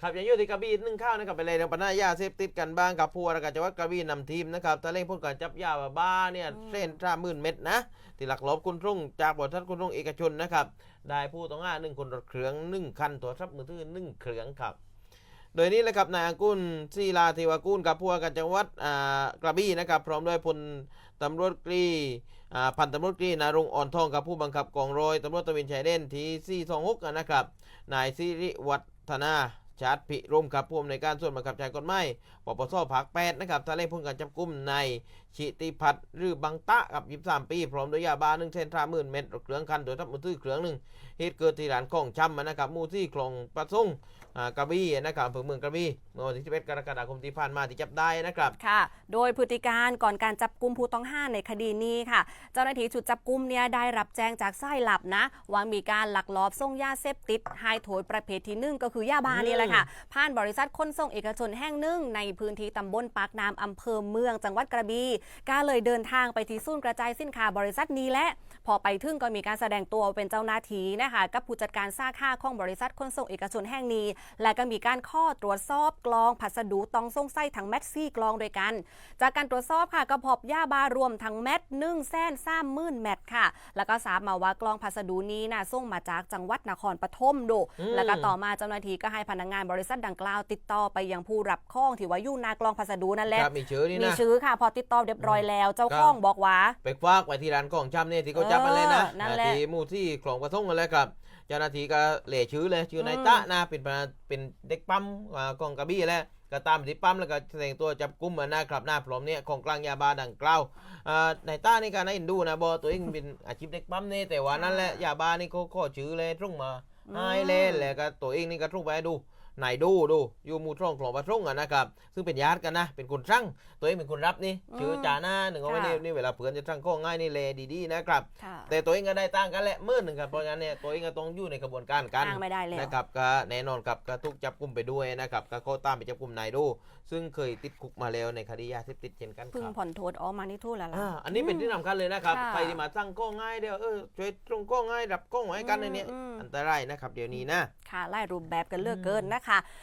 ครับอย่างอยุติกระบี่นึ่งข้าวนะครับไปเลยเรื่องปัญหายาเสพติดกันบ้างกับพัวแล้วก็จังหวัดกระบี่นำทีมนะครับถ้าเร่งพ้นการจับยาบ้าเนี่ยอืมเส้นห้าหมื่นเม็ดนะที่หลักลบคุณรุ่งจากบริษัทคุณรุ่งเอกชนนะครับได้ผู้ต้องหาหนึ่งคนรถเครื่องหนึ่งคันตัวทัพมือถือหนึ่งเครื่องครับโดยนี้แหละครับนายอังกุลศิลาเทวกุลกับผู้ว่าการจังหวัดอ่ากระบี่นะครับพร้อมด้วยพลตำรวจตรีอ่าพันตำรวจตรีนารงค์อ่อนทองกับผู้บังคับกองร้อยตำรวจตระเวนชายแดนที่426นะครับนายสิริวัฒนา ชาติพิรมครับผู้อำนวยการส่วนบังคับใช้กฎหมายปปสภาค8นะครับถ้าเร่งพ้นการจับกุมใน ชิติพัฒน์หรือบังตะกับ 23 ปี พร้อมด้วยยาบ้า1เส้นทราหมื่นเม็ดรเครื่องคันโดยทัพมือถือเครื่องหนึ่งเหตุเกิดที่ร้านของช่ำนะครับมู่ที่คลองประสงค์อ่ากระบี่นะครับอำเภอเมืองกระบี่เมื่อวันที่11กรกฎาคมที่ผ่านมาที่จับได้นะครับ ค่ะ โดยพฤติการก่อนการจับกลุ่มผู้ต้องห้าในคดีนี้ค่ะ เจ้าหน้าที่ชุดจับกลุ่มเนี่ยได้รับแจ้งจากไส้หลับนะ ว่ามีการลักลอบส่งยาเสพติดไฮโถยประเภทที่หนึ่งก็คือยาบ้านี่แหละค่ะ ผ่านบริษัทขนส่งเอกชนแห่งหนึ่งในพื้นที่ตำบลปากน้ำอำเภอเมืองจังหวัดกระบี่ก็เลยเดินทางไปที่ศูนย์กระจายสินค้าบริษัทนี้และพอไปถึงก็มีการแสดงตัวเป็นเจ้าหน้าที่นะคะกับผู้จัดการสาขาของบริษัทขนส่งเอกชนแห่งนี้ และก็มีการข้อตรวจสอบกลองพัสดุต้องสงสัยทั้งแมทซี่กลองด้วยกัน จากการตรวจสอบค่ะก็พบยาบารวมทั้งแมทหนึ่งแสนสามหมื่นแมทค่ะ แล้วก็ทราบมาว่ากลองพัสดุนี้นะส่งมาจากจังหวัดนครปฐมดูอืมแล้วก็ต่อมาเจ้าหน้าที่ก็ให้พนักงานบริษัทดังกล่าวติดต่อไปยังผู้รับข้องที่ว่าอยู่หนากลองพัสดุนั่นแหละครับมีชื่อนี่มีนะชื่อค่ะ พอติดต่อเรียบร้อยแล้ว เจ้าข้องบอกว่า ไปควักไว้ที่ร้านของช่ำเนี่ยที่เขาจับมาเลยนะเออนั่นแหละที่หมู่ที่คลองประทงกันแล้วครับเจ้าหน้าที่ก็เหล่ชื่อเลยชื่อนายอืมตะนะเป็นพนักเป็นเด็กปั๊มอ่าของกระบี่แหล้วก็ตามไปที่ปั๊มแล้วก็แสดงตัวจับกุมมานะครับหน้าพร้อมเนี่ยของกลางยาบาดังกล่าวอ่านายตานี่การน่าเอ็นดูนะบอตัวเองเป็นอาชีพเด็กปั๊มเนี่ยแต่ว่านั่นแหละยาบานี่เขาข้อชื่อเลยตรงมาอืมให้เล่นแล้วก็ตัวเองนี่ก็ตรงไปให้ดู นายดูดูอยู่หมู่ช่องคลองประทงอะนะครับซึ่งเป็นญาติกันนะเป็นคนสั่งตัวเองเป็นคนรับนี่ชื่อจาหน้าหนึ่งเอาไว้นี่ค่ะนี่เวลาเพื่อนจะสั่งข้อง่ายนี่เลดีๆนะครับค่ะแต่ตัวเองก็ได้ตั้งกันแหละหมื่นหนึ่งครับเพราะฉะนั้นเนี่ยตัวเองก็ต้องอยู่ในกระบวนการกันอ้างไม่ได้แล้วนะครับก็แน่นอนครับก็ถูกจับกุมไปด้วยนะครับก็เขาตามไปจับกุมนายดู ซึ่งเคยติดคุกมาแล้วในคดียาเสพติดเช่นกันคเพิ่งรับผ่อนโทษออกมานี่ทู่แล้วล่ะอ่าอันนี้เป็นที่สำคัญเลยนะครับค่ะใครที่มาตั้งข้อง่ายเดียวเออช่วยตรงข้อง่ายรับข้อไว้กันในเนี้ยอืมอันตรายนะครับเดี๋ยวนี้นะค่ะไล่รูปแบบกันเลือกเกินนะคะ